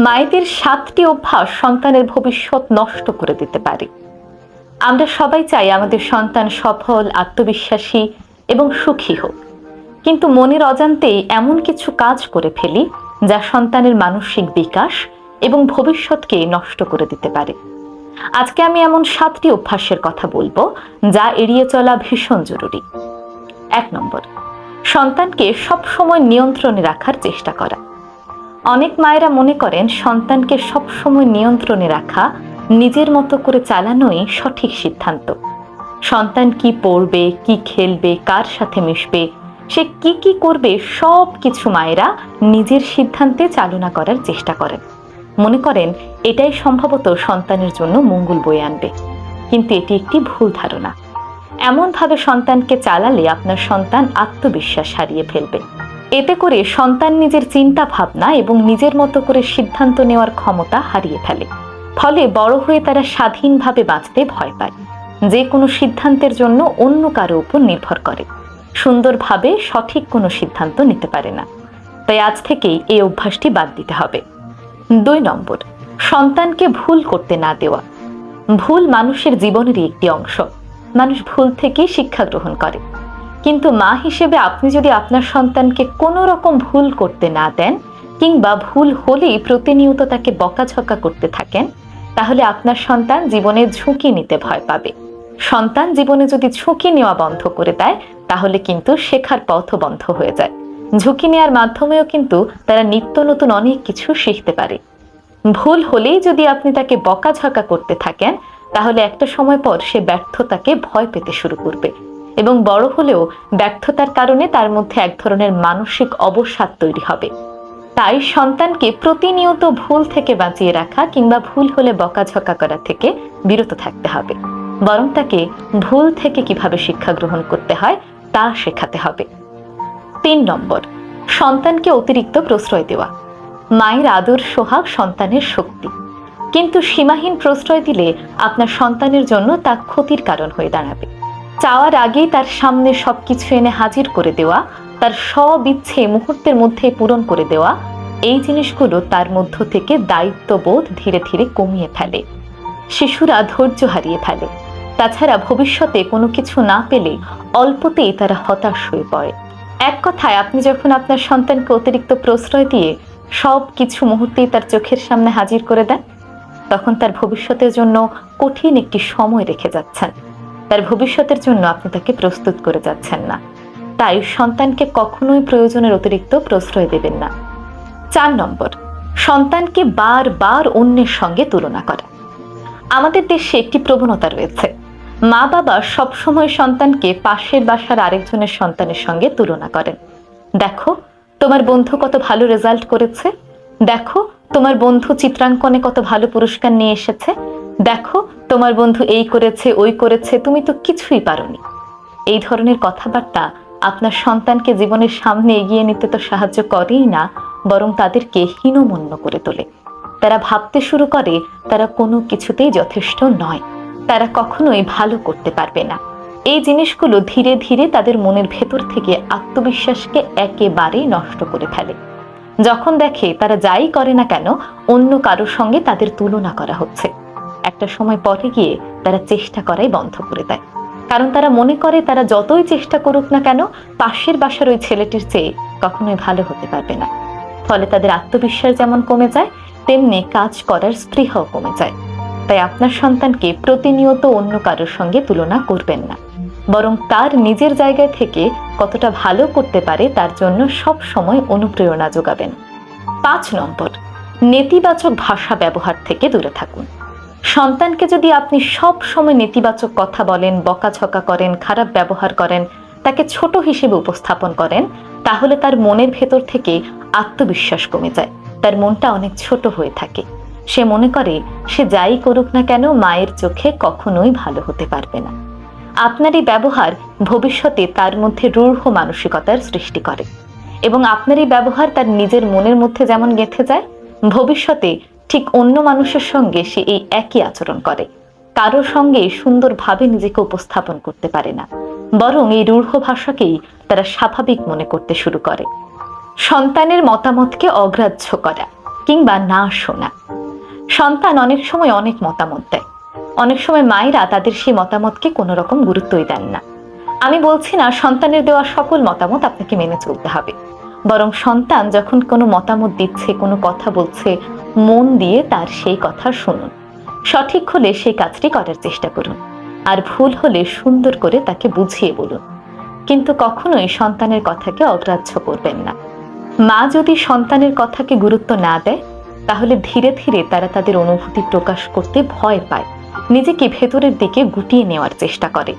মায়েদের সাতটি অভ্যাস সন্তানের ভবিষ্যৎ নষ্ট করে দিতে পারে। আমরা সবাই চাই আমাদের সন্তান সফল, আত্মবিশ্বাসী এবং সুখী হোক। কিন্তু মনের অজান্তেই এমন কিছু কাজ করে ফেলি যা সন্তানের মানসিক বিকাশ এবং ভবিষ্যৎকে নষ্ট করে দিতে পারে। আজকে আমি এমন সাতটি অভ্যাসের কথা বলব যা এড়িয়ে চলা ভীষণ জরুরি। এক নম্বর, সন্তানকে সবসময় নিয়ন্ত্রণে রাখার চেষ্টা করা। অনেক মায়েরা মনে করেন সন্তানকে সবসময় নিয়ন্ত্রণে রাখা, নিজের মতো করে চালানোই সঠিক সিদ্ধান্ত। সন্তান কি পড়বে, কি খেলবে, কার সাথে মিশবে, সে কি কি করবে সব কিছু মায়েরা নিজের সিদ্ধান্তে চালনা করার চেষ্টা করেন। মনে করেন এটাই সম্ভবত সন্তানের জন্য মঙ্গল বয়ে আনবে। কিন্তু এটি একটি ভুল ধারণা। এমনভাবে সন্তানকে চালালে আপনার সন্তান আত্মবিশ্বাস হারিয়ে ফেলবে। এতে করে সন্তান নিজের চিন্তা ভাবনা এবং নিজের মতো করে সিদ্ধান্ত নেওয়ার ক্ষমতা হারিয়ে ফেলে। ফলে বড় হয়ে তারা স্বাধীনভাবে বাঁচতে ভয় পায়। যে কোনো সিদ্ধান্তের জন্য অন্য কারও উপর নির্ভর করে। সুন্দরভাবে সঠিক কোনো সিদ্ধান্ত নিতে পারে না। তাই আজ থেকেই এই অভ্যাসটি বাদ দিতে হবে। দুই নম্বর, সন্তানকে ভুল করতে না দেওয়া। ভুল মানুষের জীবনেরই একটি অংশ। মানুষ ভুল থেকেই শিক্ষা গ্রহণ করে। কিন্তু মা হিসেবে আপনি যদি আপনার সন্তানকে কোনো রকম ভুল করতে না দেন, কিংবা ভুল হলেই প্রতিনিয়ত তাকে বকাঝকা করতে থাকেন, তাহলে আপনার সন্তান জীবনে ঝুঁকি নিতে ভয় পাবে। সন্তান জীবনে যদি ঝুঁকি নেওয়া বন্ধ করে দেয়, তাহলে কিন্তু শেখার পথও বন্ধ হয়ে যায়। ঝুঁকি নেওয়ার মাধ্যমেও কিন্তু তারা নিত্য নতুন অনেক কিছু শিখতে পারে। ভুল হলেই যদি আপনি তাকে বকাঝকা করতে থাকেন, তাহলে একটা সময় পর সে ব্যর্থতাকে ভয় পেতে শুরু করবে। এবং বড় হলেও ব্যর্থতার কারণে তার মধ্যে এক ধরনের মানসিক অবসাদ তৈরি হবে। তাই সন্তানকে প্রতিনিয়ত ভুল থেকে বাঁচিয়ে রাখা কিংবা ভুল হলে বকাঝকা করা থেকে বিরত থাকতে হবে। বরং তাকে ভুল থেকে কীভাবে শিক্ষা গ্রহণ করতে হয় তা শেখাতে হবে। তিন নম্বর, সন্তানকে অতিরিক্ত প্রশ্রয় দেওয়া। মায়ের আদর সোহাগ সন্তানের শক্তি। কিন্তু সীমাহীন প্রশ্রয় দিলে আপনার সন্তানের জন্য তা ক্ষতির কারণ হয়ে দাঁড়াবে। চাওয়ার আগেই তার সামনে সবকিছু এনে হাজির করে দেওয়া, তার সব ইচ্ছে মুহূর্তের মধ্যে পূরণ করে দেওয়া, এই জিনিসগুলো তার মধ্য থেকে দায়িত্ববোধ ধীরে ধীরে কমিয়ে ফেলে। শিশুরা ধৈর্য হারিয়ে ফেলে। তাছাড়া ভবিষ্যতে কোনো কিছু না পেলে অল্পতেই তারা হতাশ হয়ে পড়ে। এক কথায়, আপনি যখন আপনার সন্তানকে অতিরিক্ত প্রশ্রয় দিয়ে সব কিছু মুহূর্তেই তার চোখের সামনে হাজির করে দেন, তখন তার ভবিষ্যতের জন্য কঠিন একটি সময় রেখে যাচ্ছেন। তার ভবিষ্যতের জন্য আপনি তাকে প্রস্তুত করে যাচ্ছেন না। তাই সন্তানকে কখনোই প্রয়োজনের অতিরিক্ত প্রশ্রয় দেবেন না। চার নম্বর, সন্তানকে বারবার অন্যের সঙ্গে তুলনা করা। আমাদের দেশে একটি প্রবণতা রয়েছে। মা বাবা সবসময় সন্তানকে পাশের বাসার আরেকজনের সন্তানের সঙ্গে তুলনা করেন। দেখো, তোমার বন্ধু কত ভালো রেজাল্ট করেছে। দেখো, তোমার বন্ধু চিত্রাঙ্কনে কত ভালো পুরস্কার নিয়ে এসেছে। দেখো, তোমার বন্ধু এই করেছে, ওই করেছে, তুমি তো কিছুই পারোনি। এই ধরনের কথাবার্তা আপনার সন্তানকে জীবনের সামনে এগিয়ে নিতে তো সাহায্য করেই না, বরং তাদেরকে হীনমন্য করে তোলে। তারা ভাবতে শুরু করে, তারা কোনো কিছুতেই যথেষ্ট নয়। তারা কখনোই ভালো করতে পারবে না। এই জিনিসগুলো ধীরে ধীরে তাদের মনের ভেতর থেকে আত্মবিশ্বাসকে একেবারেই নষ্ট করে ফেলে। যখন দেখে তারা যাই করে না কেন, অন্য কারোর সঙ্গে তাদের তুলনা করা হচ্ছে। একটা সময় পরে গিয়ে তারা চেষ্টা করাই বন্ধ করে দেয়। কারণ তারা মনে করে তারা যতই চেষ্টা করুক না কেন, পাশের বাসার ওই ছেলেটির চেয়ে কখনোই ভালো হতে পারবে না। ফলে তাদের আত্মবিশ্বাস যেমন কমে যায়, তেমনি কাজ করার স্পৃহাও কমে যায়। তাই আপনার সন্তানকে প্রতিনিয়ত অন্য কারোর সঙ্গে তুলনা করবেন না। বরং তার নিজের জায়গায় থেকে কতটা ভালো করতে পারে তার জন্য সব সময় অনুপ্রেরণা যোগাবেন। পাঁচ নম্বর, নেতিবাচক ভাষা ব্যবহার থেকে দূরে থাকুন। সন্তানকে যদি আপনি সব সময় নেতিবাচক কথা বলেন, বকাঝকা করেন, খারাপ ব্যবহার করেন, তাকে ছোট হিসেবে উপস্থাপন করেন, তাহলে তার মনের ভেতর থেকে আত্মবিশ্বাস কমে যায়। তার মনটা অনেক ছোট হয়ে থাকে। সে মনে করে, সে যাই করুক না কেন, মায়ের চোখে কখনোই ভালো হতে পারবে না। আপনার এই ব্যবহার ভবিষ্যতে তার মধ্যে রূঢ় মানসিকতার সৃষ্টি করে। এবং আপনার এই ব্যবহার তার নিজের মনের মধ্যে যেমন গেঁথে যায়, ভবিষ্যতে ঠিক অন্য মানুষের সঙ্গে সে এই একই আচরণ করে। কারোর সঙ্গে সুন্দরভাবে নিজেকে উপস্থাপন করতে পারে না। বরং এই রূঢ় ভাষাকেই তারা স্বাভাবিক মনে করতে শুরু করে। সন্তানের মতামতকে অগ্রাহ্য করা কিংবা না শোনা। সন্তান অনেক সময় অনেক মতামত দেয়। অনেক সময় মায়েরা তাদের সেই মতামতকে কোনো রকম গুরুত্বই দেন না। আমি বলছি না, সন্তানের দেওয়া সকল মতামত আপনাকে মেনে চলতে হবে। বরং সন্তান যখন কোনো মতামত দিচ্ছে, কোনো কথা বলছে মন দিয়ে তার সেই কথা শুনুন। সঠিক হলে সেই কাজটি করার চেষ্টা করুন। আর ভুল হলে সুন্দর করে তাকে বুঝিয়ে বলুন। কিন্তু কখনোই সন্তানের কথাকে অগ্রাহ্য করবেন না। মা যদি সন্তানের কথাকে গুরুত্ব না দেয়, তাহলে ধীরে ধীরে তারা তাদের অনুভূতি প্রকাশ করতে ভয় পায়। নিজেকে ভেতরের দিকে গুটিয়ে নেওয়ার চেষ্টা করে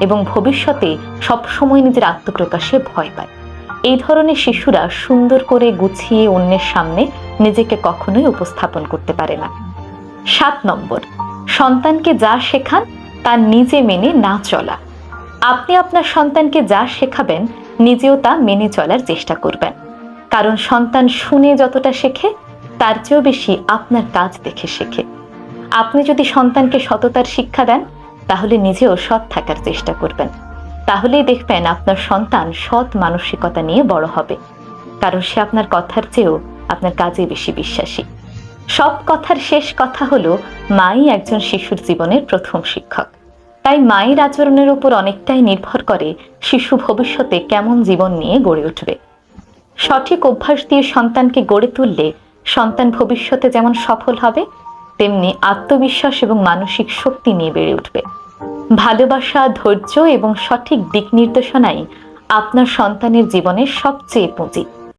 এবং ভবিষ্যতে সবসময় নিজের আত্মপ্রকাশে ভয় পায়। এই ধরনের শিশুরা সুন্দর করে গুছিয়ে অন্যের সামনে নিজেকে কখনোই উপস্থাপন করতে পারে না। সাত নম্বর, সন্তানকে যা শেখান তা নিজে মেনে না চলা। আপনি আপনার সন্তানকে যা শেখাবেন, নিজেও তা মেনে চলার চেষ্টা করবেন। কারণ সন্তান শুনে যতটা শেখে, তার চেয়েও বেশি আপনার কাজ দেখে শেখে। আপনি যদি সন্তানকে সততার শিক্ষা দেন, তাহলে নিজেও সৎ থাকার চেষ্টা করবেন। তাহলেই দেখবেন আপনার সন্তান সৎ মানসিকতা নিয়ে বড় হবে। কারণ সে আপনার কথার চেয়েও আপনার কাজে বেশি বিশ্বাসী। সব কথার শেষ কথা হলো, মাই একজন শিশুর জীবনের প্রথম শিক্ষক। তাই মায়ের আচরণের উপর অনেকটাই নির্ভর করে শিশু ভবিষ্যতে কেমন জীবন নিয়ে গড়ে উঠবে। সঠিক অভ্যাস দিয়ে সন্তানকে গড়ে তুললে সন্তান ভবিষ্যতে যেমন সফল হবে, তেমনি আত্মবিশ্বাস এবং মানসিক শক্তি নিয়ে বেড়ে উঠবে। ভালোবাসা, ধৈর্য এবং সঠিক দিক নির্দেশনাই আপনার সন্তানের জীবনের সবচেয়ে পুঁজি।